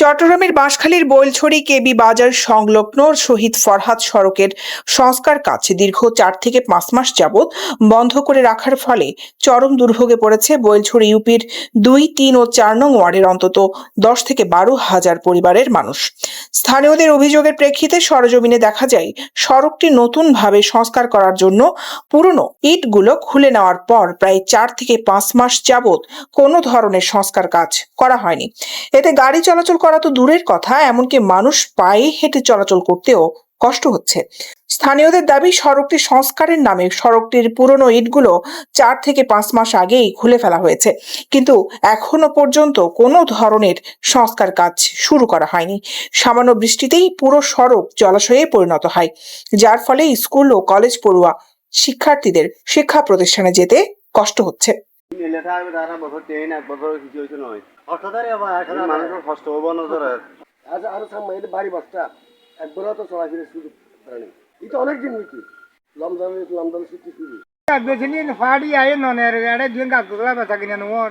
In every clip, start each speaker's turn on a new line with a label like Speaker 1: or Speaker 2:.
Speaker 1: চট্টগ্রামের বাঁশখালীর বৈলছড়ি কেবি বাজার সংলগ্ন শহীদ ফরহাদ সড়কের সংস্কার কাজ দীর্ঘ চার থেকে পাঁচ মাস যাবৎ বন্ধ করে রাখার ফলে চরম দুর্ভোগে পড়েছে বৈলছড়ি ইউপির দুই, তিন ও চার নং ওয়ার্ডের অন্তত দশ থেকে বারো হাজার পরিবারের মানুষ। স্থানীয়দের অভিযোগের প্রেক্ষিতে সরজমিনে দেখা যায়, সড়কটি নতুনভাবে সংস্কার করার জন্য পুরনো ইটগুলো খুলে নেওয়ার পর প্রায় চার থেকে পাঁচ মাস যাবৎ কোনো ধরনের সংস্কার কাজ করা হয়নি। এতে গাড়ি চলাচল করা তো দূরের কথা, এমনকি মানুষ পায়ে হেঁটে চলাচল করতেও কষ্ট হচ্ছে। স্থানীয়দের দাবি, সড়কটি সংস্কারের নামে, সড়কটির পুরনো ইটগুলো চার থেকে পাঁচ মাস আগেই খুলে ফেলা হয়েছে। কিন্তু এখনও পর্যন্ত কোনো ধরনের সংস্কার কাজ শুরু করা হয়নি। সামান্য বৃষ্টিতেই পুরো সড়ক জলাশয়ে পরিণত হয়, যার ফলে স্কুল ও কলেজ পড়ুয়া শিক্ষার্থীদের শিক্ষা প্রতিষ্ঠানে যেতে কষ্ট হচ্ছে।
Speaker 2: লেখা হবে তারা বছর ট্রেন এক বছর কিছু হয়েছে নয়
Speaker 3: আঠারো
Speaker 2: মানুষের কষ্ট হব না তোর
Speaker 3: আজ আরও সামনে এটা বাড়ি বাসটা একবারও তো চলাফেরা শুরু করে নি এটা অনেক দিন হয়েছে লমজাম লমজাম ছুটি শুরু
Speaker 4: বেছিনি ফাড়ি আয়ে ননের এড়ে দিন গাছগুলা বেচা কিনে নোর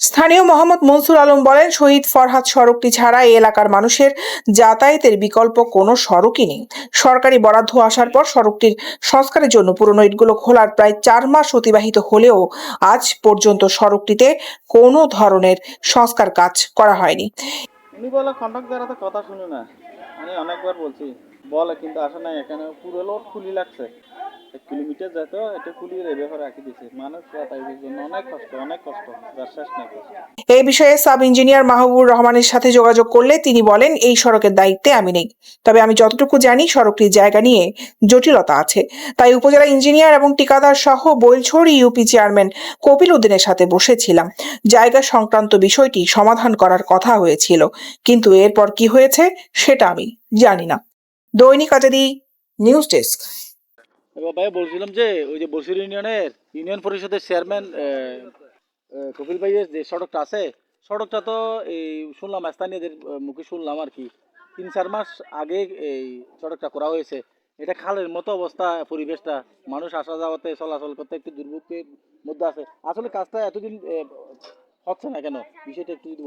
Speaker 1: স্থানীয় মোহাম্মদ মনসুর আলম বলেন, শহীদ ফরহাদ সড়কটি ছাড়া এই এলাকার মানুষের যাতায়াতের বিকল্প কোনো সড়কই নেই। সরকারি বরাদ্দ আসার পর সড়কটির সংস্কারের জন্য পুরনো ইটগুলো খোলার প্রায় চার মাস অতিবাহিত হলেও আজ পর্যন্ত সড়কটিতে কোনো ধরনের সংস্কার কাজ করা হয়নি।
Speaker 5: কথা না। আমি অনেকবার বলছি, বলে, কিন্তু এখানে। পুরো লোড খুলি লাগছে। কিলোমিটার যেত এটা রেবে করে রাখি দিছে। মানুষ যাতায়াতের জন্য অনেক কষ্ট অনেক কষ্ট, যার শেষ
Speaker 1: এই বিষয়ে সাব ইঞ্জিনিয়ার মাহবুবুর রহমানের সাথে যোগাযোগ করলে তিনি বলেন, এই সড়কের দায়িত্বে আমি নেই। তবে আমি যতটুকু জানি, সড়কটির জায়গা নিয়ে জটিলতা আছে। তাই উপজেলা ইঞ্জিনিয়ার এবং ঠিকাদার সহ বৈলছড়ি ইউপি চেয়ারম্যান কপিল উদ্দিনের সাথে বসেছিলাম। জায়গা সংক্রান্ত বিষয়টি সমাধান করার কথা হয়েছিল। কিন্তু এরপর কি হয়েছে, সেটা আমি জানি না। দৈনিক আজাদি নিউজ ডেস্ক।
Speaker 5: ভাই, বলছিলাম যে ওই যে বসির ইউনিয়নের ইউনিয়ন পরিষদের চেয়ারম্যান কপিল ভাইয়ের যে সড়কটা আছে, সড়কটা তো এই শুনলাম, স্থানীয়দের মুখে শুনলাম আর কি। তিন, চার মাস আগে এই সড়কটা করা হয়েছে। এটা খালের মতো অবস্থা পরিবেশটা। মানুষ আসা যাওয়াতে, চলাচল করতে একটু দুর্ভোগের মধ্যে আছে। আসলে কাজটা এতদিন হচ্ছে না কেন? বিষয়টা একটু যদি